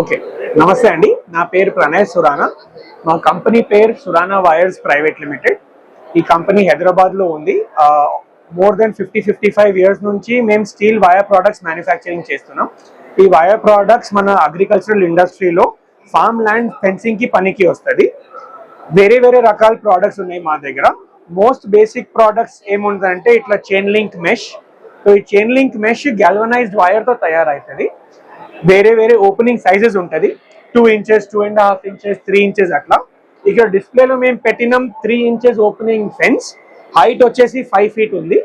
Okay. నమస్తే అండి. నా పేరు ప్రణయ్ సురానా. మా కంపెనీ పేరు సురానా వైర్స్ ప్రైవేట్ లిమిటెడ్. ఈ కంపెనీ హైదరాబాద్లో ఉంది. More than fifty fifty five years నుంచి మేము స్టీల్ వైర్ ప్రోడక్ట్స్ మ్యానుఫ్యాక్చరింగ్ చేస్తున్నాం. ఈ వైర్ ప్రోడక్ట్స్ మన అగ్రికల్చరల్ ఇండస్ట్రీలో ఫార్మ్ ల్యాండ్ ఫెన్సింగ్కి పనికి వస్తుంది. వేరే వేరే రకాల ప్రోడక్ట్స్ ఉన్నాయి మా దగ్గర. మోస్ట్ బేసిక్ ప్రోడక్ట్స్ ఏముందంటే ఇట్లా చైన్ లింక్ మెష్ సో ఈ చైన్ లింక్ మెష్ గ్యాల్వనైజ్డ్ వైర్తో తయారవుతుంది. వేరే వేరే ఓపెనింగ్ సైజెస్ ఉంటుంది. Two inches two and half inches three inches అట్లా. ఇక్కడ డిస్ప్లేలో మేము పెట్టినాం three inches opening fence height వచ్చేసి ఫైవ్ ఫీట్ ఉంది.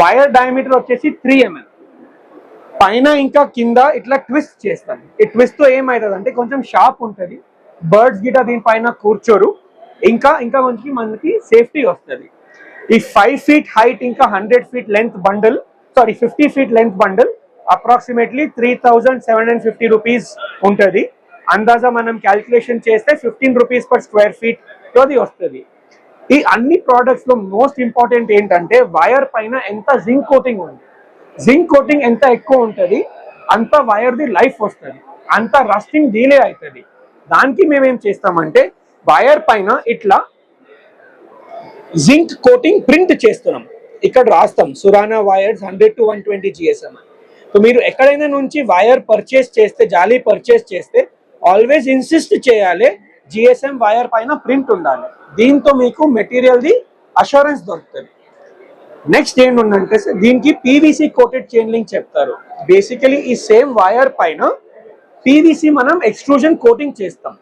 వైర్ డయామీటర్ వచ్చేసి త్రీ ఎంఎల్ mm. పైన ఇంకా కింద ఇట్లా ట్విస్ట్ చేస్తాను ఈ ట్విస్ట్తో ఏమవుతుంది అంటే కొంచెం షార్ప్ ఉంటుంది. బర్డ్స్ గిట దీనిపైన కూర్చోరు. ఇంకా ఇంకా కొంచెం మనకి సేఫ్టీ వస్తుంది. ఈ ఫైవ్ ఫీట్ హైట్ ఇంకా hundred feet length bundle sorry fifty feet length bundle approximately three thousand seven hundred fifty rupees ఉంటుంది. అందాజా మనం క్యాల్కులేషన్ చేస్తే fifteen rupees per square feet తోది వస్తుంది. ఈ అన్ని ప్రోడక్ట్స్లో మోస్ట్ ఇంపార్టెంట్ ఏంటంటే వైర్ పైన ఎంత జింక్ కోటింగ్ ఉంది. జింక్ కోటింగ్ ఎంత ఎక్కువ ఉంటుంది అంత వైర్ ది లైఫ్ వస్తుంది అంత రస్టింగ్ డీలే అవుతుంది దానికి మేమేం చేస్తామంటే వైర్ పైన ఇట్లా జింక్ కోటింగ్ ప్రింట్ చేస్తున్నాం. ఇక్కడ రాస్తాం Surana wires hundred to one twenty GSM so మీరు ఎక్కడైనా నుంచి వైర్ పర్చేస్ చేస్తే జాలీ పర్చేస్ చేస్తే ఆల్వేస్ ఇన్సిస్ట్ చేయాలి జిఎస్ఎం వైర్ పైన ప్రింట్ ఉండాలి. దీంతో మీకు మెటీరియల్ ది అష్యూరెన్స్ దొరుకుతుంది. నెక్స్ట్ ఏంటంటే సార్ దీనికి పీవీసీ కోటెడ్ చైన్ లింక్ చెప్తారు. బేసికలీ ఈ సేమ్ వైర్ పైన పీవీసీ మనం ఎక్స్ట్రూజన్ కోటింగ్ చేస్తాం.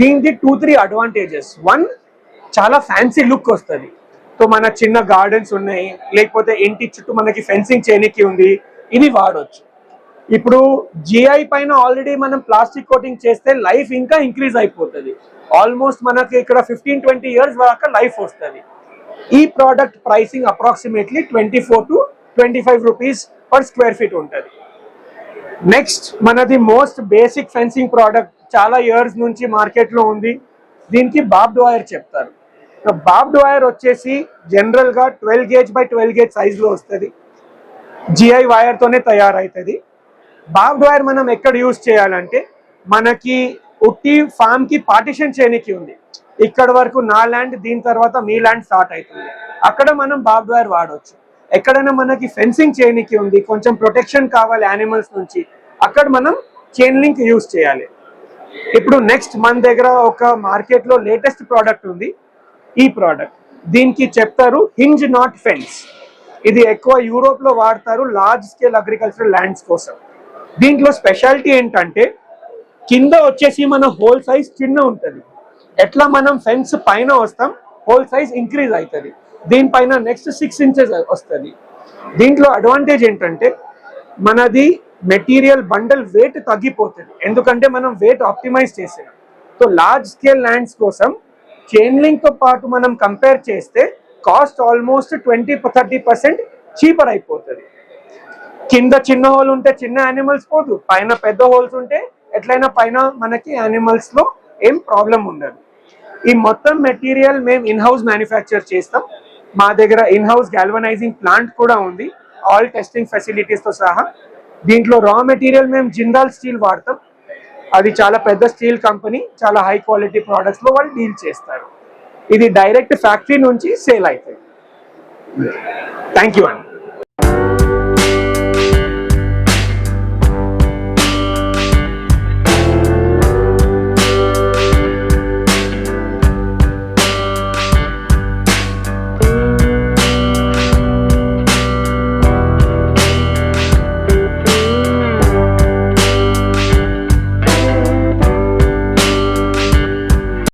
దీనికి టూ త్రీ అడ్వాంటేజెస్ వన్ చాలా ఫ్యాన్సీ లుక్ వస్తుంది. సో మన చిన్న గార్డెన్స్ ఉన్నాయి లేకపోతే ఇంటి చుట్టూ మనకి ఫెన్సింగ్ చేయనికి ఉంది ఇది వాడవచ్చు ఇప్పుడు జిఐ పైన ఆల్రెడీ మనం ప్లాస్టిక్ కోటింగ్ చేస్తే లైఫ్ ఇంకా ఇంక్రీజ్ అయిపోతుంది. ఆల్మోస్ట్ మనకి ఇక్కడ ఫిఫ్టీన్ ట్వంటీ ఇయర్స్ వరకు లైఫ్ వస్తుంది. ఈ product pricing approximately twenty four to twenty five rupees per square feet ఉంటుంది. నెక్స్ట్ మనది మోస్ట్ బేసిక్ ఫెన్సింగ్ ప్రోడక్ట్ చాలా ఇయర్స్ నుంచి మార్కెట్లో ఉంది. దీనికి బాబ్డ్ వైర్ చెప్తారు. బాబ్డ్ వైర్ వచ్చేసి జనరల్గా twelve gauge by twelve gauge సైజ్లో వస్తుంది. జిఐ వైర్తోనే తయారవుతుంది బాబ్డ్ వైర్ మనం ఎక్కడ యూజ్ చేయాలంటే మనకి ఉట్టి ఫామ్కి పార్టిషన్ చేయనికి ఉంది. ఇక్కడ వరకు నా ల్యాండ్ దీని తర్వాత మీ ల్యాండ్ స్టార్ట్ అవుతుంది అక్కడ మనం బాబ్డ్ వైర్ వాడవచ్చు ఎక్కడైనా మనకి ఫెన్సింగ్ చేయనికి ఉంది కొంచెం ప్రొటెక్షన్ కావాలి యానిమల్స్ నుంచి అక్కడ మనం చైన్ లింక్ యూజ్ చేయాలి. ఇప్పుడు నెక్స్ట్ మన దగ్గర ఒక మార్కెట్లో లేటెస్ట్ ప్రోడక్ట్ ఉంది. ఈ ప్రోడక్ట్ దీనికి చెప్తారు హింజ్ నాట్ ఫెన్స్ ఇది ఎక్కువ యూరోప్లో వాడతారు లార్జ్ స్కేల్ అగ్రికల్చరల్ ల్యాండ్స్ కోసం. దీంట్లో స్పెషాలిటీ ఏంటంటే కింద వచ్చేసి మన హోల్ సైజ్ చిన్న ఉంటుంది. ఎట్లా మనం ఫెన్స్ పైన వస్తాం హోల్ సైజ్ ఇంక్రీజ్ అవుతుంది దీనిపైన నెక్స్ట్ సిక్స్ ఇంచెస్ వస్తుంది. దీంట్లో అడ్వాంటేజ్ ఏంటంటే మనది మెటీరియల్ బండల్ వెయిట్ తగ్గిపోతుంది. ఎందుకంటే మనం వెయిట్ ఆప్టిమైజ్ చేసాం సో లార్జ్ స్కేల్ ల్యాండ్స్ కోసం చైన్ లింక్తో పాటు మనం కంపేర్ చేస్తే cost almost twenty thirty percent cheaper అయిపోతుంది. కింద చిన్న హోల్ ఉంటే చిన్న యానిమల్స్ పోదు పైన పెద్ద హోల్స్ ఉంటే ఎట్లయినా పైన మనకి యానిమల్స్లో ఏం ప్రాబ్లం ఉండదు. ఈ మొత్తం మెటీరియల్ మేము ఇన్ హౌస్ మ్యానుఫ్యాక్చర్ చేస్తాం. మా దగ్గర ఇన్ హౌస్ గ్యాల్వనైజింగ్ ప్లాంట్ కూడా ఉంది. ఆల్ టెస్టింగ్ ఫెసిలిటీస్తో సహా. దీంట్లో రా మెటీరియల్ మేము జిందాల్ స్టీల్ వాడతాం. అది చాలా పెద్ద స్టీల్ కంపెనీ చాలా హై క్వాలిటీ ప్రోడక్ట్స్లో వాళ్ళు డీల్ చేస్తారు. ఇది డైరెక్ట్ ఫ్యాక్టరీ నుంచి సేల్ అవుతుంది థ్యాంక్ యూ అండి